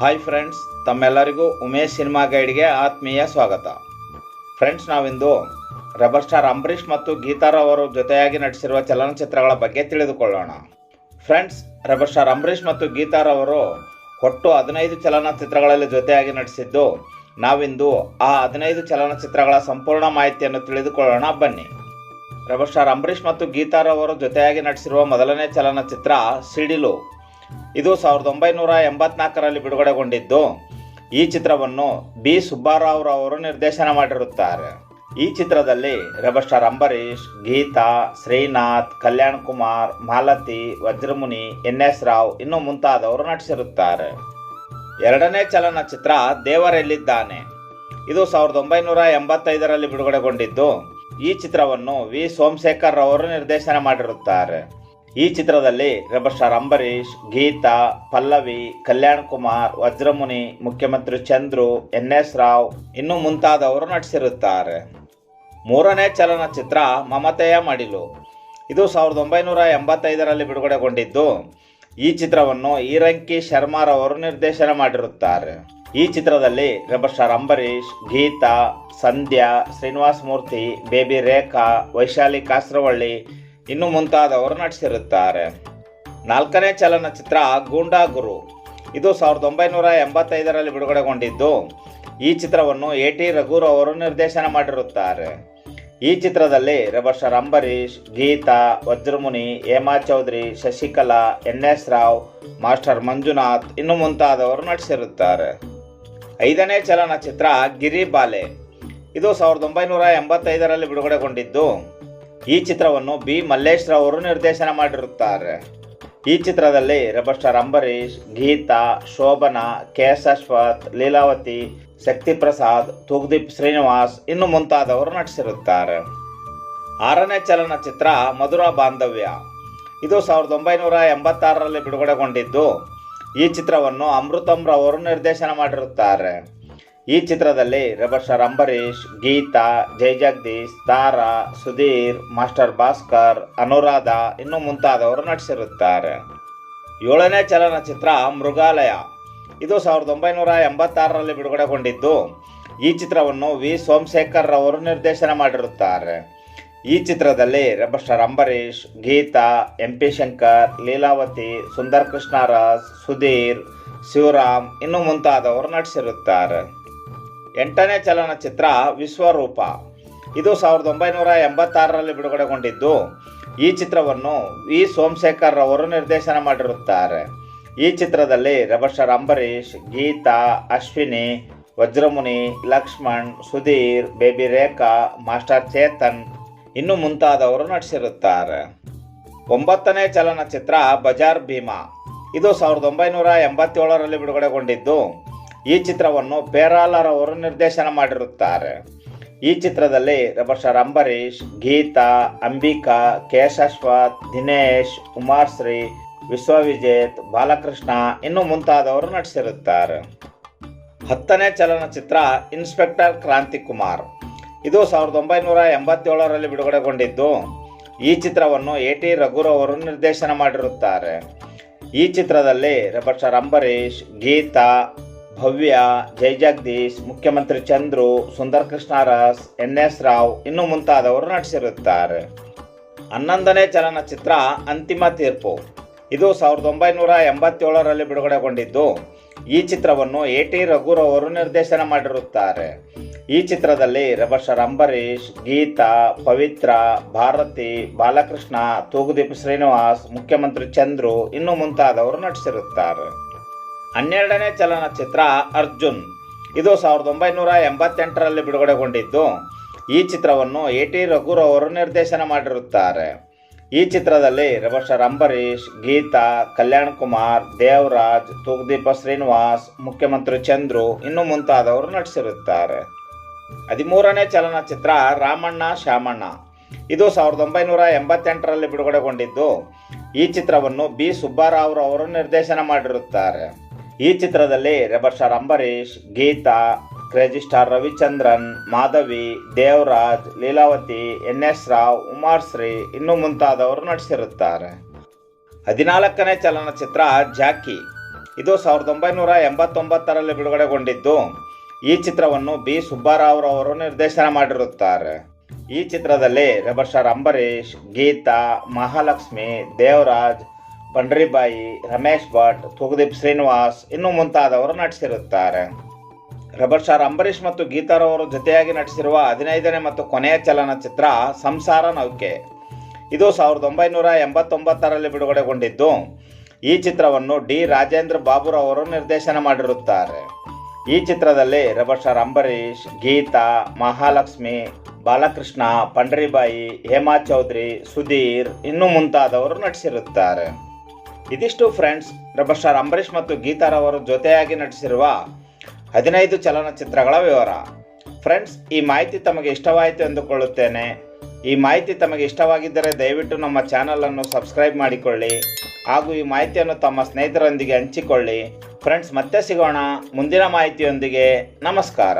Hi friends ತಮ್ಮೆಲ್ಲರಿಗೂ Umesh cinema ಗೈಡ್ಗೆ ಆತ್ಮೀಯ ಸ್ವಾಗತ. ಫ್ರೆಂಡ್ಸ್ ನಾವಿಂದು ರೆಬರ್ ಸ್ಟಾರ್ ಅಂಬರೀಷ್ ಮತ್ತು ಗೀತಾರಾವ್ ಅವರು ಜೊತೆಯಾಗಿ ನಟಿಸಿರುವ ಚಲನಚಿತ್ರಗಳ ಬಗ್ಗೆ ತಿಳಿದುಕೊಳ್ಳೋಣ. ಫ್ರೆಂಡ್ಸ್ ರೆಬರ್ ಸ್ಟಾರ್ ಅಂಬರೀಷ್ ಮತ್ತು ಗೀತಾರಾವ್ ಅವರು ಒಟ್ಟು ಹದಿನೈದು ಚಲನಚಿತ್ರಗಳಲ್ಲಿ ಜೊತೆಯಾಗಿ ನಟಿಸಿದ್ದು, ನಾವಿಂದು ಆ ಹದಿನೈದು ಚಲನಚಿತ್ರಗಳ ಸಂಪೂರ್ಣ ಮಾಹಿತಿಯನ್ನು ತಿಳಿದುಕೊಳ್ಳೋಣ. ಬನ್ನಿ. ರೆಬರ್ ಸ್ಟಾರ್ ಅಂಬರೀಷ್ ಮತ್ತು ಗೀತಾರಾವ್ ಅವರು ಜೊತೆಯಾಗಿ ನಟಿಸಿರುವ ಮೊದಲನೇ ಚಲನಚಿತ್ರ ಸಿಡಿಲು. ಇದು ಸಾವಿರದ ಒಂಬೈನೂರ ಎಂಬತ್ನಾಲ್ಕರಲ್ಲಿ ಬಿಡುಗಡೆಗೊಂಡಿದ್ದು. ಈ ಚಿತ್ರವನ್ನು ಬಿ. ಸುಬ್ಬಾರಾವ್ ಅವರು ನಿರ್ದೇಶನ ಮಾಡಿರುತ್ತಾರೆ. ಈ ಚಿತ್ರದಲ್ಲಿ rebel star Ambareesh, Geetha, Srinath, Kalyan Kumar, Malathi, Vajramuni, N S Rao ಇನ್ನು ಮುಂತಾದವರು ನಟಿಸಿರುತ್ತಾರೆ. ಎರಡನೇ ಚಲನಚಿತ್ರ ದೇವರೆಲ್ಲಿದ್ದಾನೆ. ಇದು ಸಾವಿರದ ಒಂಬೈನೂರ ಎಂಬತ್ತೈದರಲ್ಲಿ ಬಿಡುಗಡೆಗೊಂಡಿದ್ದು. ಈ ಚಿತ್ರವನ್ನು ವಿ. ಸೋಮಶೇಖರ್ ಅವರು ನಿರ್ದೇಶನ ಮಾಡಿರುತ್ತಾರೆ. ಈ ಚಿತ್ರದಲ್ಲಿ rebel star Ambareesh, Geetha, Pallavi, Kalyan Kumar, Vajramuni, Mukhyamantri Chandru, N S Rao ಇನ್ನು ಮುಂತಾದವರು ನಟಿಸಿರುತ್ತಾರೆ. ಮೂರನೇ ಚಲನಚಿತ್ರ ಮಮತೆಯ ಮಡಿಲು. ಇದು ಸಾವಿರದ ಒಂಬೈನೂರ ಎಂಬತ್ತೈದರಲ್ಲಿ ಬಿಡುಗಡೆಗೊಂಡಿದ್ದು. ಈ ಚಿತ್ರವನ್ನು ಈರಂಕಿ ಶರ್ಮಾರವರು ನಿರ್ದೇಶನ ಮಾಡಿರುತ್ತಾರೆ. ಈ ಚಿತ್ರದಲ್ಲಿ rebel star Ambareesh, Geetha, Sandhya, Srinivasa Murthy, baby Rekha, Vaishali Kasaravalli ಇನ್ನು ಮುಂತಾದವರು ನಟಿಸಿರುತ್ತಾರೆ ನಾಲ್ಕನೇ ಚಲನಚಿತ್ರ ಗೂಂಡಾ ಗುರು. ಇದು ಸಾವಿರದ ಒಂಬೈನೂರ ಎಂಬತ್ತೈದರಲ್ಲಿ ಬಿಡುಗಡೆಗೊಂಡಿದ್ದು. ಈ ಚಿತ್ರವನ್ನು ಎ ಟಿ ರಘುರು ಅವರು ನಿರ್ದೇಶನ ಮಾಡಿರುತ್ತಾರೆ. ಈ ಚಿತ್ರದಲ್ಲಿ rebel star Ambareesh Geetha, Vajramuni, Hema Chaudhary, Shashikala, N S Rao, master Manjunath ಇನ್ನು ಮುಂತಾದವರು ನಟಿಸಿರುತ್ತಾರೆ. ಐದನೇ ಚಲನಚಿತ್ರ ಗಿರಿ ಬಾಲೆ. ಇದು ಸಾವಿರದ ಒಂಬೈನೂರ ಎಂಬತ್ತೈದರಲ್ಲಿ ಬಿಡುಗಡೆಗೊಂಡಿದ್ದು. ಈ ಚಿತ್ರವನ್ನು ಬಿ. ಮಲ್ಲೇಶ್ ಅವರು ನಿರ್ದೇಶನ ಮಾಡಿರುತ್ತಾರೆ. ಈ ಚಿತ್ರದಲ್ಲಿ rebel star Ambareesh, Geetha, Shobhana K S Ashwath Leelavathi Shakti Prasad Thoogudeep Srinivas ಇನ್ನು ಮುಂತಾದವರು ನಟಿಸಿರುತ್ತಾರೆ. ಆರನೇ ಚಲನಚಿತ್ರ ಮಧುರ ಬಾಂಧವ್ಯ. ಇದು ಸಾವಿರದ ಒಂಬೈನೂರ ಎಂಬತ್ತಾರರಲ್ಲಿ ಬಿಡುಗಡೆಗೊಂಡಿದ್ದು. ಈ ಚಿತ್ರವನ್ನು ಅಮೃತಂ ಅವರು ನಿರ್ದೇಶನ ಮಾಡಿರುತ್ತಾರೆ. ಈ ಚಿತ್ರದಲ್ಲಿ rebel star Ambareesh, Geetha, Jai Jagadish, Tara, Sudheer, master Bhaskar, Anuradha ಇನ್ನೂ ಮುಂತಾದವರು ನಟಿಸಿರುತ್ತಾರೆ. ಏಳನೇ ಚಲನಚಿತ್ರ ಮೃಗಾಲಯ. ಇದು ಸಾವಿರದ ಒಂಬೈನೂರ ಎಂಬತ್ತಾರರಲ್ಲಿ ಬಿಡುಗಡೆಗೊಂಡಿದ್ದು. ಈ ಚಿತ್ರವನ್ನು ವಿ. ಸೋಮಶೇಖರ್ ಅವರು ನಿರ್ದೇಶನ ಮಾಡಿರುತ್ತಾರೆ. ಈ ಚಿತ್ರದಲ್ಲಿ rebel star Ambareesh, Geetha, M. P. Shankar, Leelavathi Sundar Krishnaraj Sudheer, Shivaram ಇನ್ನು ಮುಂತಾದವರು ನಟಿಸಿರುತ್ತಾರೆ. ಎಂಟನೇ ಚಲನಚಿತ್ರ ವಿಶ್ವರೂಪ. ಇದು ಸಾವಿರದ ಒಂಬೈನೂರ ಎಂಬತ್ತಾರರಲ್ಲಿ ಬಿಡುಗಡೆಗೊಂಡಿದ್ದು, ಈ ಚಿತ್ರವನ್ನು ವಿ. ಸೋಮಶೇಖರ್ ಅವರು ನಿರ್ದೇಶನ ಮಾಡಿರುತ್ತಾರೆ. ಈ ಚಿತ್ರದಲ್ಲಿ rebel star Ambareesh, Geetha, Ashwini, Vajramuni, Lakshman, Sudheer, baby Rekha, master Chetan ಇನ್ನು ಮುಂತಾದವರು ನಟಿಸಿರುತ್ತಾರೆ. ಒಂಬತ್ತನೇ ಚಲನಚಿತ್ರ ಬಜಾರ್ ಭೀಮಾ. ಇದು ಸಾವಿರದ ಒಂಬೈನೂರ ಎಂಬತ್ತೇಳರಲ್ಲಿ ಬಿಡುಗಡೆಗೊಂಡಿದ್ದು ಈ ಚಿತ್ರವನ್ನು ಪೇರಾಲರ್ ಅವರು ನಿರ್ದೇಶನ ಮಾಡಿರುತ್ತಾರೆ. ಈ ಚಿತ್ರದಲ್ಲಿ ಸ್ಟಾರ್ ಅಂಬರೀಷ್, ಗೀತಾ, ಅಂಬಿಕಾ ಕೇಶಶ್ವತ್ ದಿನೇಶ್ ವಿಶ್ವ ವಿಶ್ವವಿಜೇತ್, ಬಾಲಕೃಷ್ಣ ಇನ್ನು ಮುಂತಾದವರು ನಟಿಸಿರುತ್ತಾರೆ. ಹತ್ತನೇ ಚಲನಚಿತ್ರ ಇನ್ಸ್ಪೆಕ್ಟರ್ ಕ್ರಾಂತಿ ಕುಮಾರ್ ಇದು ಸಾವಿರದ ಒಂಬೈನೂರ ಎಂಬತ್ತೇಳರಲ್ಲಿ ಬಿಡುಗಡೆಗೊಂಡಿದ್ದು. ಈ ಚಿತ್ರವನ್ನು ಎ ಟಿ ರಘುರವರು ನಿರ್ದೇಶನ ಮಾಡಿರುತ್ತಾರೆ. ಈ ಚಿತ್ರದಲ್ಲಿ star Ambareesh, Geetha Bhavya, Jai Jagadish, Mukhyamantri Chandru, Sundar Krishnaraj N S Rao ಇನ್ನು ಮುಂತಾದವರು ನಟಿಸಿರುತ್ತಾರೆ. ಹನ್ನೊಂದನೇ ಚಲನಚಿತ್ರ ಅಂತಿಮ ತೀರ್ಪು. ಇದು ಸಾವಿರದ ಒಂಬೈನೂರ ಎಂಬತ್ತೇಳರಲ್ಲಿ ಬಿಡುಗಡೆಗೊಂಡಿದ್ದು, ಈ ಚಿತ್ರವನ್ನು ಎ ಟಿ ರಘುರವರು ನಿರ್ದೇಶನ ಮಾಡಿರುತ್ತಾರೆ. ಈ ಚಿತ್ರದಲ್ಲಿ ರೆಬರ್ ಸ್ಟಾರ್ ಅಂಬರೀಷ್ ಗೀತಾ, ಪವಿತ್ರ, ಭಾರತಿ, ಬಾಲಕೃಷ್ಣ, ತೂಗುದೀಪ್ ಶ್ರೀನಿವಾಸ್, ಮುಖ್ಯಮಂತ್ರಿ ಚಂದ್ರು ಇನ್ನು ಮುಂತಾದವರು ನಟಿಸಿರುತ್ತಾರೆ. ಹನ್ನೆರಡನೇ ಚಲನಚಿತ್ರ ಅರ್ಜುನ್. ಇದು ಸಾವಿರದ ಒಂಬೈನೂರ ಎಂಬತ್ತೆಂಟರಲ್ಲಿ ಬಿಡುಗಡೆಗೊಂಡಿದ್ದು. ಈ ಚಿತ್ರವನ್ನು ಎ ಟಿ ರಘುರ್ ಅವರು ನಿರ್ದೇಶನ ಮಾಡಿರುತ್ತಾರೆ. ಈ ಚಿತ್ರದಲ್ಲಿ ರೆಬರ್ ಸ್ಟಾರ್ ಅಂಬರೀಷ್ ಗೀತಾ, ಕಲ್ಯಾಣ್ ಕುಮಾರ್, ದೇವರಾಜ್ ತೂಗ್ದೀಪ ಶ್ರೀನಿವಾಸ್, ಮುಖ್ಯಮಂತ್ರಿ ಚಂದ್ರು ಇನ್ನು ಮುಂತಾದವರು ನಟಿಸಿರುತ್ತಾರೆ. ಹದಿಮೂರನೇ ಚಲನಚಿತ್ರ ರಾಮಣ್ಣ ಶ್ಯಾಮಣ್ಣ. ಇದು ಸಾವಿರದ ಒಂಬೈನೂರ ಎಂಬತ್ತೆಂಟರಲ್ಲಿ ಬಿಡುಗಡೆಗೊಂಡಿದ್ದು. ಈ ಚಿತ್ರವನ್ನು ಬಿ. ಸುಬ್ಬಾರಾವ್ ಅವರು ನಿರ್ದೇಶನ ಮಾಡಿರುತ್ತಾರೆ. ಈ ಚಿತ್ರದಲ್ಲಿ rebel star Ambareesh, Geetha crazy star Ravichandran, Madhavi, Devaraj, Leelavathi, N S Rao Umashree ಇನ್ನು ಮುಂತಾದವರು ನಟಿಸಿರುತ್ತಾರೆ. ಹದಿನಾಲ್ಕನೇ ಚಲನಚಿತ್ರ ಜಾಕಿ. ಇದು ಸಾವಿರದ ಒಂಬೈನೂರ ಎಂಬತ್ತೊಂಬತ್ತರಲ್ಲಿ ಬಿಡುಗಡೆಗೊಂಡಿದ್ದು, ಈ ಚಿತ್ರವನ್ನು ಬಿ. ಸುಬ್ಬಾರಾವ್ ಅವರು ನಿರ್ದೇಶನ ಮಾಡಿರುತ್ತಾರೆ. ಈ ಚಿತ್ರದಲ್ಲಿ ರೆಬರ್ ಸ್ಟಾರ್ ಅಂಬರೀಷ್, ಗೀತಾ, ಮಹಾಲಕ್ಷ್ಮಿ, ದೇವರಾಜ್ ಬಂಡ್ರಿಬಾಯಿ, ರಮೇಶ್ ಭಟ್, ತುಗದೀಪ್ ಶ್ರೀನಿವಾಸ್ ಇನ್ನೂ ಮುಂತಾದವರು ನಟಿಸಿರುತ್ತಾರೆ. ರಬರ್ ಸ್ಟಾರ್ ಅಂಬರೀಷ್ ಮತ್ತು ಗೀತಾರವರು ಜೊತೆಯಾಗಿ ನಟಿಸಿರುವ ಹದಿನೈದನೇ ಮತ್ತು ಕೊನೆಯ ಚಲನಚಿತ್ರ ಸಂಸಾರ ನೌಕೆ. ಇದು ಸಾವಿರದ ಒಂಬೈನೂರ ಎಂಬತ್ತೊಂಬತ್ತರಲ್ಲಿ ಬಿಡುಗಡೆಗೊಂಡಿದ್ದು. ಈ ಚಿತ್ರವನ್ನು ಡಿ ರಾಜೇಂದ್ರ ಬಾಬುರವರು ನಿರ್ದೇಶನ ಮಾಡಿರುತ್ತಾರೆ. ಈ ಚಿತ್ರದಲ್ಲಿ ರಬರ್ ಸ್ಟಾರ್ ಅಂಬರೀಷ್, ಗೀತಾ, ಮಹಾಲಕ್ಷ್ಮಿ, ಬಾಲಕೃಷ್ಣ ಪಂಡ್ರಿಬಾಯಿ ಹೇಮಾ ಚೌಧರಿ, ಸುಧೀರ್ ಇನ್ನೂ ಮುಂತಾದವರು ನಟಿಸಿರುತ್ತಾರೆ. ಇದಿಷ್ಟು ಫ್ರೆಂಡ್ಸ್ ರೆಬರ್ ಸ್ಟಾರ್ ಅಂಬರೀಷ್ ಮತ್ತು ಗೀತಾರವರು ಜೊತೆಯಾಗಿ ನಟಿಸಿರುವ ಹದಿನೈದು ಚಲನಚಿತ್ರಗಳ ವಿವರ. ಫ್ರೆಂಡ್ಸ್, ಈ ಮಾಹಿತಿ ತಮಗೆ ಇಷ್ಟವಾಯಿತು ಎಂದುಕೊಳ್ಳುತ್ತೇನೆ. ಈ ಮಾಹಿತಿ ತಮಗೆ ಇಷ್ಟವಾಗಿದ್ದರೆ ದಯವಿಟ್ಟು ನಮ್ಮ ಚಾನಲನ್ನು ಸಬ್ಸ್ಕ್ರೈಬ್ ಮಾಡಿಕೊಳ್ಳಿ ಹಾಗೂ ಈ ಮಾಹಿತಿಯನ್ನು ತಮ್ಮ ಸ್ನೇಹಿತರೊಂದಿಗೆ ಹಂಚಿಕೊಳ್ಳಿ. ಫ್ರೆಂಡ್ಸ್, ಮತ್ತೆ ಸಿಗೋಣ. ಮುಂದಿನ ಮಾಹಿತಿಯೊಂದಿಗೆ ನಮಸ್ಕಾರ.